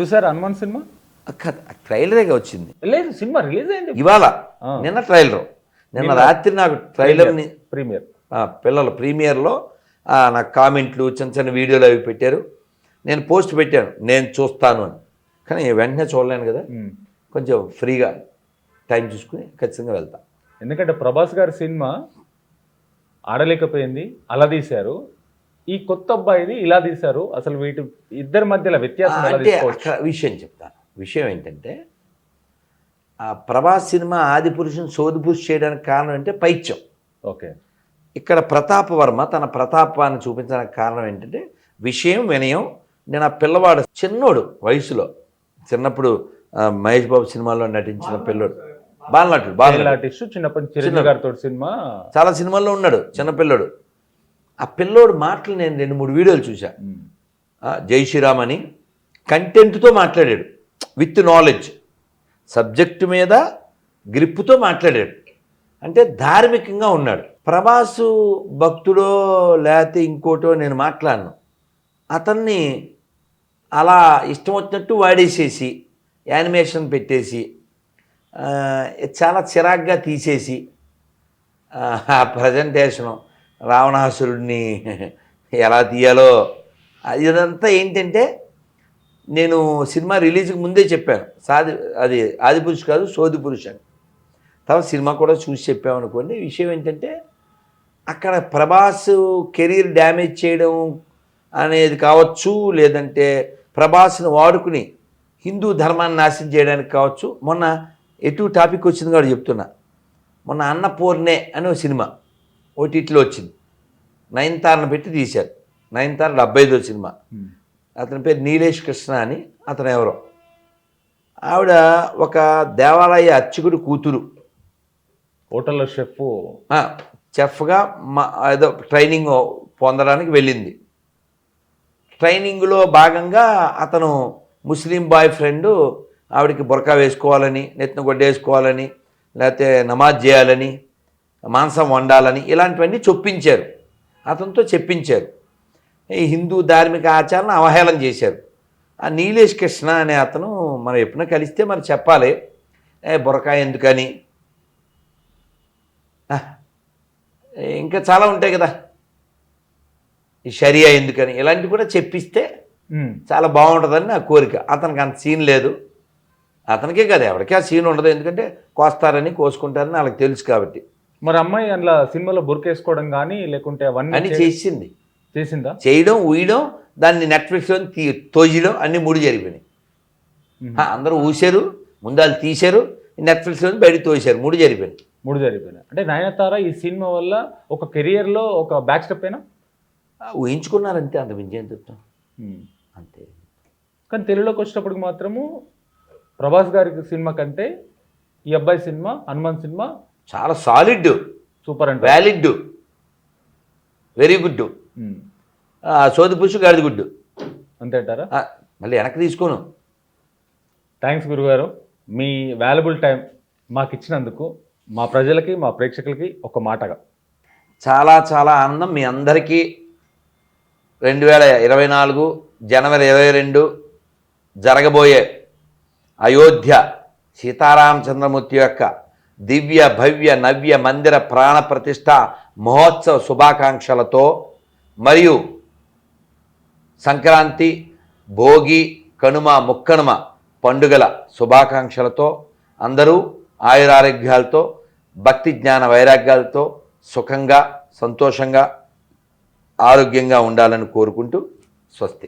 చూసారా హనుమాన్ సినిమా? ట్రైలరేగా వచ్చింది. లేదు సినిమా రిలీజ్ అయింది ఇవాళ. నిన్న ట్రైలర్ నిన్న రాత్రి నాకు ట్రైలర్ని ప్రీమియర్. ఆ, పిల్లలు ప్రీమియర్లో నాకు కామెంట్లు చిన్న చిన్న వీడియోలు అవి పెట్టారు. నేను పోస్ట్ పెట్టాను నేను చూస్తాను అని. కానీ వెంటనే చూడలేను కదా. కొంచెం ఫ్రీగా టైం చూసుకుని ఖచ్చితంగా వెళ్తా. ఎందుకంటే ప్రభాస్ గారి సినిమా ఆడలేకపోయింది అలా తీశారు ఈ కొత్త అబ్బాయిది ఇలా తీశారు. అసలు వీటి ఇద్దరి మధ్యలో వ్యత్యాసం అంటే విషయం చెప్తాను. విషయం ఏంటంటే ఆ ప్రభాస్ సినిమా ఆది పురుషుని సోది పురుషు చేయడానికి కారణం అంటే పైత్యం. ఓకే. ఇక్కడ ప్రతాప వర్మ తన ప్రతాపాన్ని చూపించడానికి కారణం ఏంటంటే విషయం వినయం. నేను ఆ పిల్లవాడు చిన్నోడు వయసులో. చిన్నప్పుడు మహేష్ బాబు సినిమాలో నటించిన పిల్లోడు. బాలనటుడు ఆర్టిస్ట్ చిన్నప్పటి చిరంజీవి గారితో సినిమా. చాలా సినిమాల్లో ఉన్నాడు చిన్న పిల్లోడు. ఆ పిల్లోడు మాటలు నేను రెండు మూడు వీడియోలు. ఆ, జై శ్రీరామ్ అని కంటెంట్తో మాట్లాడాడు. With knowledge. సబ్జెక్టు మీద గ్రిప్పుతో మాట్లాడాడు. అంటే ధార్మికంగా ఉన్నాడు. ప్రభాసు భక్తుడో లేకపోతే ఇంకోటో నేను మాట్లాడను. అతన్ని అలా ఇష్టం వచ్చినట్టు వాడేసేసి యానిమేషన్ పెట్టేసి చాలా చిరాగ్గా తీసేసి ఆ ప్రజెంటేషను రావణాసురుడిని ఎలా తీయాలో ఇదంతా ఏంటంటే నేను సినిమా రిలీజ్కి ముందే చెప్పాను. సాది అది ఆది పురుష్ కాదు సోది పురుష్ అని. తర్వాత సినిమా కూడా చూసి చెప్పామనుకోండి విషయం ఏంటంటే అక్కడ ప్రభాస్ కెరీర్ డ్యామేజ్ చేయడం అనేది కావచ్చు లేదంటే ప్రభాస్ని వాడుకుని హిందూ ధర్మాన్ని నాశనం చేయడానికి కావచ్చు. మొన్న ఎటు టాపిక్ వచ్చింది కూడా చెప్తున్నా. మొన్న అన్నపూర్ణే అనే సినిమా. ఓటీటీలో వచ్చింది. నయనతారను పెట్టి తీశారు. నయనతార డెబ్బై ఐదో సినిమా. అతని పేరు నీలేష్ కృష్ణ అని అతను ఎవరో. ఆవిడ ఒక దేవాలయ అర్చకుడి కూతురు. హోటల్లో షెఫ్ చెఫ్గా మా ఏదో ట్రైనింగ్ పొందడానికి వెళ్ళింది. ట్రైనింగ్లో భాగంగా అతను ముస్లిం బాయ్ ఫ్రెండ్ ఆవిడకి బురకా వేసుకోవాలని నెత్తిన గొడ్డేసుకోవాలని లేకపోతే నమాజ్ చేయాలని మాంసం వండాలని ఇలాంటివన్నీ చొప్పించారు. అతనితో చెప్పించారు. ఈ హిందూ ధార్మిక ఆచారాన్ని అవహేళన చేశారు. ఆ నీలేష్ కృష్ణ అనే అతను మనం ఎప్పుడైనా కలిస్తే మరి చెప్పాలి. ఏ బురకా ఎందుకని? ఇంకా చాలా ఉంటాయి కదా. ఈ షరియా ఎందుకని? ఇలాంటివి కూడా చెప్పిస్తే. చాలా బాగుంటుందని నా కోరిక. అతనికి అంత సీన్ లేదు. అతనికే కదా ఎవరికీ ఆ సీన్ ఉండదు. ఎందుకంటే కోస్తారని కోసుకుంటారని వాళ్ళకి తెలుసు కాబట్టి. మరి అమ్మాయి అందులో సినిమాలో బుర్కేసుకోవడం కానీ లేకుంటే అవన్నీ అని చేసింది. చేసిందా? చేయడం ఊయడం దాన్ని నెట్ఫ్లిక్స్లో తీ తోయడం అన్ని మూడు. ఆ, అందరూ ఊసారు ముందు వాళ్ళు తీశారు నెట్ఫ్లిక్స్లో బయట తోసారు మూడు జరిగిపోయినాయి. మూడు జరిగిపోయినాయి. అంటే నయనతార ఈ సినిమా వల్ల ఒక కెరియర్లో ఒక బ్యాక్ స్టెప్ అయినా ఊహించుకున్నారంతే అంత విజయం చెప్తాం. అంతే. కానీ తెలుగులోకి వచ్చేటప్పటికి మాత్రము ప్రభాస్ గారి సినిమా కంటే ఈ అబ్బాయి సినిమా హనుమాన్ సినిమా చాలా సాలిడ్ సూపర్ అంటే వ్యాలిడ్ వెరీ గుడ్ సోది పురుషు గాడిది గుడ్డు. అంతే అంటారా? మళ్ళీ వెనక్కి తీసుకోను. థ్యాంక్స్ గురుగారు. మీ వాల్యుబుల్ టైం మాకు ఇచ్చినందుకు మా ప్రజలకి మా ప్రేక్షకులకి ఒక మాటగా. చాలా చాలా ఆనందం. మీ అందరికీ రెండు వేల ఇరవై నాలుగు జనవరి ఇరవై రెండు జరగబోయే అయోధ్య సీతారామచంద్రమూర్తి యొక్క దివ్య భవ్య నవ్య మందిర ప్రాణ ప్రతిష్ట మహోత్సవ శుభాకాంక్షలతో మరియు సంక్రాంతి భోగి కనుమ ముక్కనుమ పండుగల శుభాకాంక్షలతో అందరూ ఆయురారోగ్యాలతో భక్తి జ్ఞాన వైరాగ్యాలతో సుఖంగా సంతోషంగా ఆరోగ్యంగా ఉండాలని కోరుకుంటూ స్వస్తి.